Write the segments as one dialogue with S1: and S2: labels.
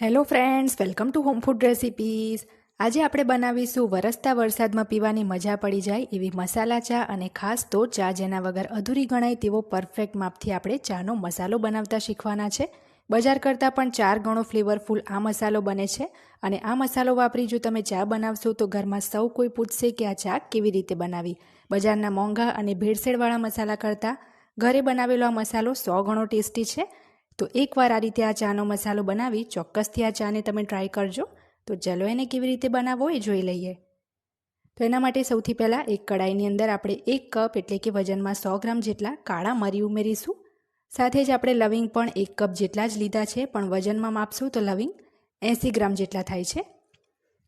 S1: Hello friends welcome to home food recipes આજે આપણે બનાવીશું વરસતા વરસાદમાં પીવાની મજા પડી જાય એવી મસાલા ચા અને ખાસ તો ચા જેના વગર અધૂરી ગણાય તેવો પરફેક્ટ માપથી આપણે ચાનો મસાલો બનાવતા શીખવાના છે. બજાર કરતાં પણ ચાર ગણો ફ્લેવરફુલ આ મસાલો બને છે અને આ મસાલો વાપરી જો તમે ચા બનાવશો તો ઘરમાં સૌ કોઈ પૂછશે કે આ ચા કેવી રીતે બનાવી. બજારના મોંઘા અને ભેળસેળવાળા મસાલા કરતાં ઘરે બનાવેલો આ મસાલો સો ગણો ટેસ્ટી છે તો એકવાર આ રીતે આ ચાનો મસાલો બનાવી ચોક્કસથી આ ચાને તમે ટ્રાય કરજો. તો ચલો એને કેવી રીતે બનાવવો એ જોઈ લઈએ. તો એના માટે સૌથી પહેલાં એક કડાઈની અંદર આપણે એક કપ એટલે કે વજનમાં સો ગ્રામ જેટલા કાળા મરી ઉમેરીશું. સાથે જ આપણે લવિંગ પણ એક કપ જેટલા જ લીધા છે, પણ વજનમાં માપશું તો લવિંગ એંસી ગ્રામ જેટલા થાય છે.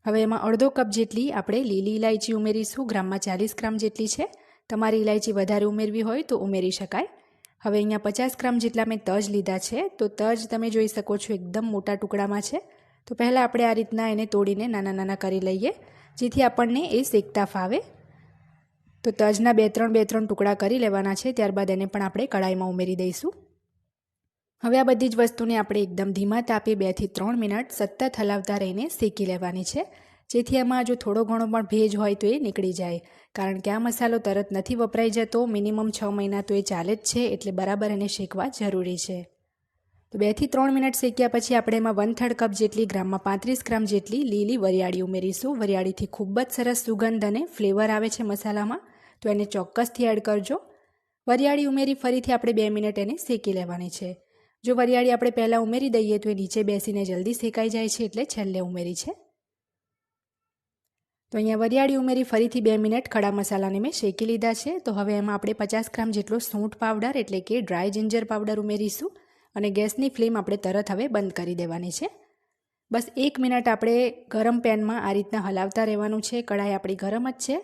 S1: હવે એમાં અડધો કપ જેટલી આપણે લીલી ઇલાયચી ઉમેરીશું, ગ્રામમાં ચાલીસ ગ્રામ જેટલી છે. તમારી ઇલાયચી વધારે ઉમેરવી હોય તો ઉમેરી શકાય. હવે અહીંયા પચાસ ગ્રામ જેટલા મેં તજ લીધા છે, તો તજ તમે જોઈ શકો છો એકદમ મોટા ટુકડામાં છે. તો પહેલાં આપણે આ રીતના એને તોડીને નાના નાના કરી લઈએ, જેથી આપણને એ શેકતા ફાવે. તો તજના બે ત્રણ બે ત્રણ ટુકડા કરી લેવાના છે, ત્યારબાદ એને પણ આપણે કળાઈમાં ઉમેરી દઈશું. હવે આ બધી જ વસ્તુને આપણે એકદમ ધીમા તાપે બેથી ત્રણ મિનિટ સતત હલાવતા રહીને શેકી લેવાની છે. જેથી એમાં જો થોડો ઘણો પણ ભેજ હોય તો એ નીકળી જાય. કારણ કે આ મસાલો તરત નથી વપરાઈ જતો, મિનિમમ છ મહિના તો એ ચાલે જ છે, એટલે બરાબર એને શેકવા જરૂરી છે. તો બેથી ત્રણ મિનિટ શેક્યા પછી આપણે એમાં વન થર્ડ કપ જેટલી ગ્રામમાં પાંત્રીસ ગ્રામ જેટલી લીલી વરિયાળી ઉમેરીશું. વરિયાળીથી ખૂબ જ સરસ સુગંધ અને ફ્લેવર આવે છે મસાલામાં. તો એને ચોક્કસથી એડ કરજો. વરિયાળી ઉમેરી ફરીથી આપણે બે મિનિટ એને શેકી લેવાની છે. જો વરિયાળી આપણે પહેલાં ઉમેરી દઈએ તો એ નીચે બેસીને જલ્દી શેકાઈ જાય છે, એટલે છેલ્લે ઉમેરી છે. તો અહીંયા વરિયાળી ઉમેરી ફરીથી બે મિનિટ ખડા મસાલાને મેં શેકી લીધા છે. તો હવે એમાં આપણે પચાસ ગ્રામ જેટલો સૂંઠ પાવડર, એટલે કે ડ્રાય જિંજર પાવડર ઉમેરીશું અને ગેસની ફ્લેમ આપણે તરત હવે બંધ કરી દેવાની છે. બસ એક મિનિટ આપણે ગરમ પેનમાં આ રીતના હલાવતા રહેવાનું છે. કઢાઈ આપણી ગરમ જ છે.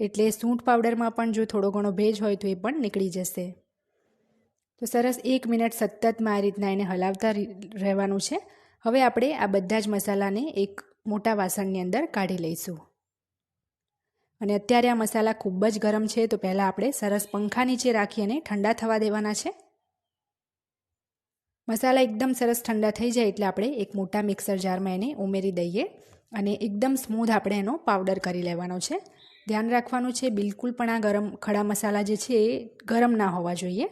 S1: એટલે સૂંઠ પાવડરમાં પણ જો થોડો ઘણો ભેજ હોય તો એ પણ નીકળી જશે. તો સરસ એક મિનિટ સતતમાં આ રીતના એને હલાવતા રહેવાનું છે. હવે આપણે આ બધા જ મસાલાને એક મોટા વાસણની અંદર કાઢી લઈશું. અને અત્યારે આ મસાલા ખૂબ જ ગરમ છે, તો પહેલાં આપણે સરસ પંખા નીચે રાખી અને ઠંડા થવા દેવાના છે. મસાલા એકદમ સરસ ઠંડા થઈ જાય એટલે આપણે એક મોટા મિક્સર જારમાં એને ઉમેરી દઈએ અને એકદમ સ્મૂધ આપણે એનો પાવડર કરી લેવાનો છે. ધ્યાન રાખવાનું છે, બિલકુલ પણ આ ગરમ ખડા મસાલા જે છે એ ગરમ ના હોવા જોઈએ.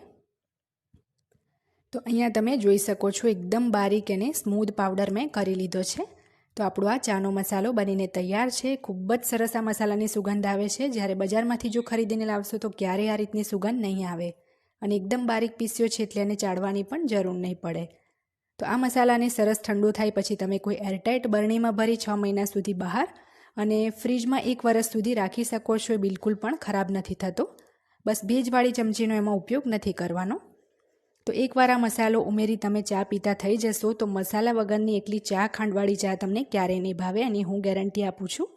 S1: તો અહીંયા તમે જોઈ શકો છો, એકદમ બારીક એને સ્મૂધ પાવડર મેં કરી લીધો છે. તો આપણો આ ચાનો મસાલો બનીને તૈયાર છે. ખૂબ જ સરસ આ મસાલાની સુગંધ આવે છે. જ્યારે બજારમાંથી જો ખરીદીને લાવશો તો ક્યારેય આ રીતની સુગંધ નહીં આવે અને એકદમ બારીક પીસ્યો છે એટલે એને ચાળવાની પણ જરૂર નહીં પડે. તો આ મસાલાને સરસ ઠંડુ થાય પછી તમે કોઈ એરટાઇટ બરણીમાં ભરી છ મહિના સુધી બહાર અને ફ્રીજમાં એક વર્ષ સુધી રાખી શકો છો. એ બિલકુલ પણ ખરાબ નથી થતો. બસ ભેજવાળી ચમચીનો એમાં ઉપયોગ નથી કરવાનો. તો એકવાર આ મસાલો ઉમેરી તમે ચા પીતા થઈ જશો, તો મસાલા વગરની એકલી ચા ખાંડવાળી ચા તમને ક્યારેય નહીં ભાવે એની હું ગેરંટી આપું છું.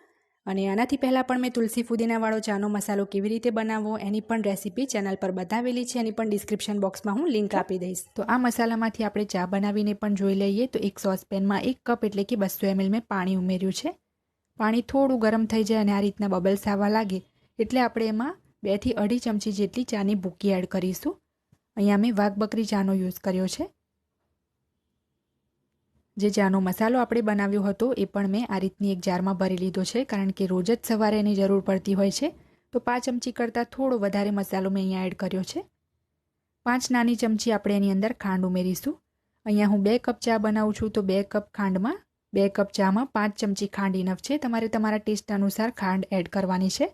S1: અને આનાથી પહેલાં પણ મેં તુલસી ફુદીનાવાળો ચાનો મસાલો કેવી રીતે બનાવવો એની પણ રેસીપી ચેનલ પર બતાવેલી છે, એની પણ ડિસ્ક્રિપ્શન બોક્સમાં હું લિંક આપી દઈશ. તો આ મસાલામાંથી આપણે ચા બનાવીને પણ જોઈ લઈએ, તો એક સોસપેનમાં એક કપ એટલે કે બસો એમએલ મેં પાણી ઉમેર્યું છે. પાણી થોડું ગરમ થઈ જાય અને આ રીતના બબલ્સ આવવા લાગે, એટલે આપણે એમાં બેથી અઢી ચમચી જેટલી ચાની ભૂકી એડ કરીશું. અહીંયા મેં વાઘ બકરી ચાનો યુઝ કર્યો છે. જે ચાનો મસાલો આપણે બનાવ્યો હતો એ પણ મેં આ રીતની એક જારમાં ભરી લીધો છે, કારણ કે રોજ જ સવારે એની જરૂર પડતી હોય છે. તો પાંચ ચમચી કરતાં થોડો વધારે મસાલો મેં અહીંયા એડ કર્યો છે. પાંચ નાની ચમચી આપણે એની અંદર ખાંડ ઉમેરીશું. અહીંયા હું બે કપ ચા બનાવું છું તો બે કપ ખાંડમાં, બે કપ ચામાં પાંચ ચમચી ખાંડ ઇનફ છે. તમારે તમારા ટેસ્ટ અનુસાર ખાંડ એડ કરવાની છે.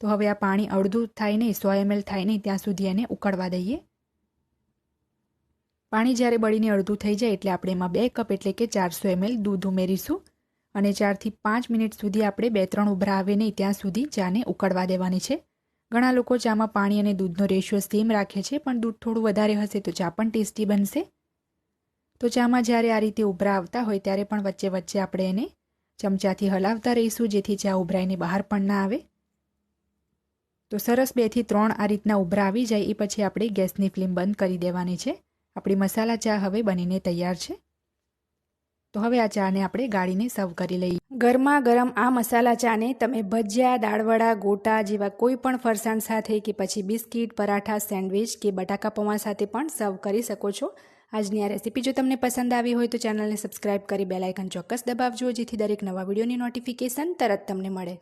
S1: તો હવે આ પાણી અડધું થાય નહીં, સો એમએલ થાય નહીં, ત્યાં સુધી એને ઉકળવા દઈએ. પાણી જ્યારે બળીને અડધું થઈ જાય એટલે આપણે એમાં બે કપ એટલે કે ચારસો એમએલ દૂધ ઉમેરીશું. અને ચારથી પાંચ મિનિટ સુધી આપણે બે ત્રણ ઉભરા આવે નહીં ત્યાં સુધી ચાને ઉકળવા દેવાની છે. ઘણા લોકો ચામાં પાણી અને દૂધનો રેશિયો સેમ રાખે છે, પણ દૂધ થોડું વધારે હશે તો ચા પણ ટેસ્ટી બનશે. તો ચામાં જ્યારે આ રીતે ઉભરા આવતા હોય ત્યારે પણ વચ્ચે વચ્ચે આપણે એને ચમચાથી હલાવતા રહીશું, જેથી ચા ઉભરાઈને બહાર પણ ના આવે. તો સરસ બેથી ત્રણ આ રીતના ઉભરા આવી જાય, એ પછી આપણે ગેસની ફ્લેમ બંધ કરી દેવાની છે. આપણી મસાલા ચા હવે બનીને તૈયાર છે. તો હવે આ ચાને આપણે ગાળીને સર્વ કરી લઈએ. ગરમા ગરમ આ મસાલા ચાને તમે ભજીયા, દાળવડા, ગોટા જેવા કોઈ પણ ફરસાણ સાથે કે પછી બિસ્કિટ, પરાઠા, સેન્ડવિચ કે બટાકા પૌવા સાથે પણ સર્વ કરી શકો છો. આજની આ રેસીપી જો તમને પસંદ આવી હોય તો ચેનલને સબસ્ક્રાઇબ કરી બેલાઇકન ચોક્કસ દબાવજો, જેથી દરેક નવા વિડીયોની નોટિફિકેશન તરત તમને મળે.